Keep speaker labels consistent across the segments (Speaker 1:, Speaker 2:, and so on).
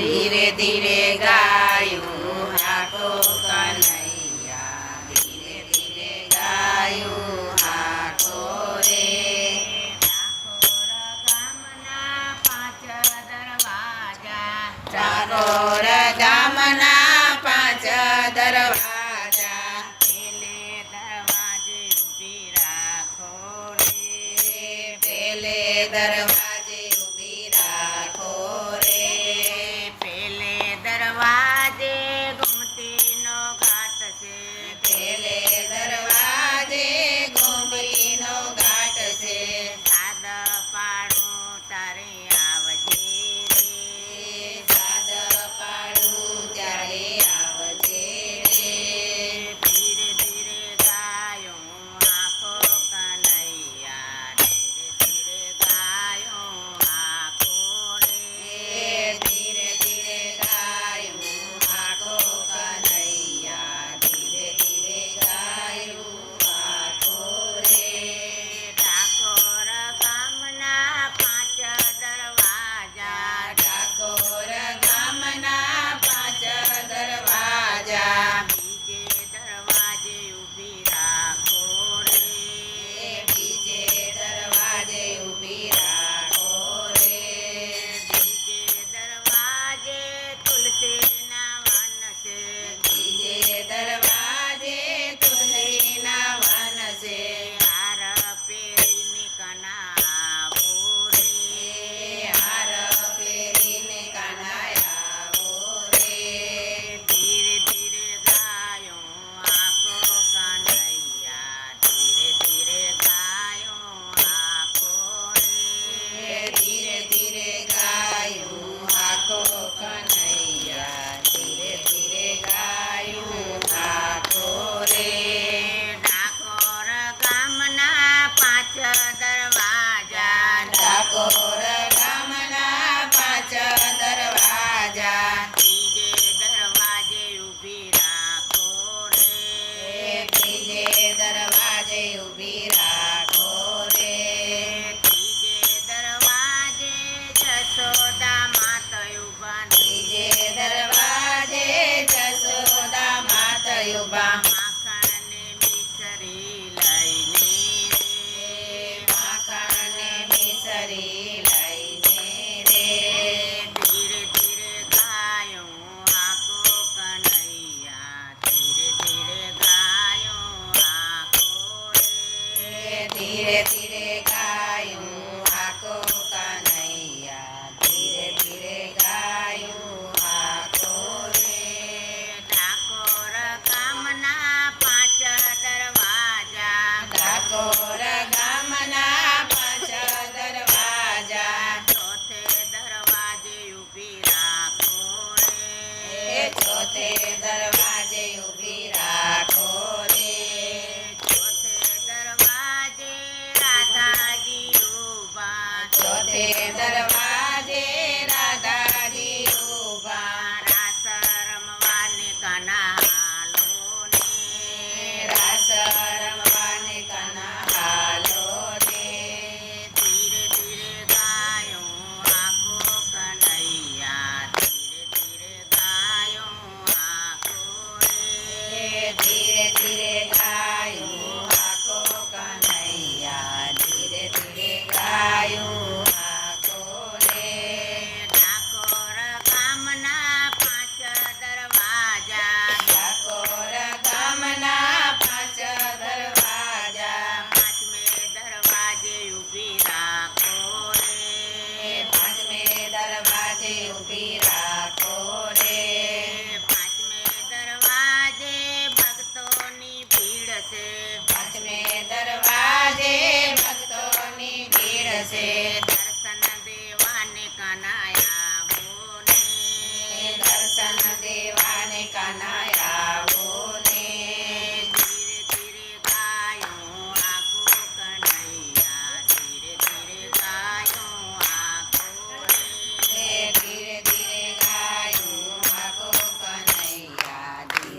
Speaker 1: ધીરે ધીરે ગાયું હાટો કનૈયા. ધીરે ધીરે ગાયું હાટો રે. ગામના પાંચ દરવાજા
Speaker 2: ટાકોર ગામના પાંચ દરવાજા.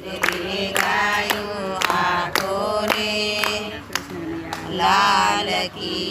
Speaker 2: ગાયું આખોને લાલ કી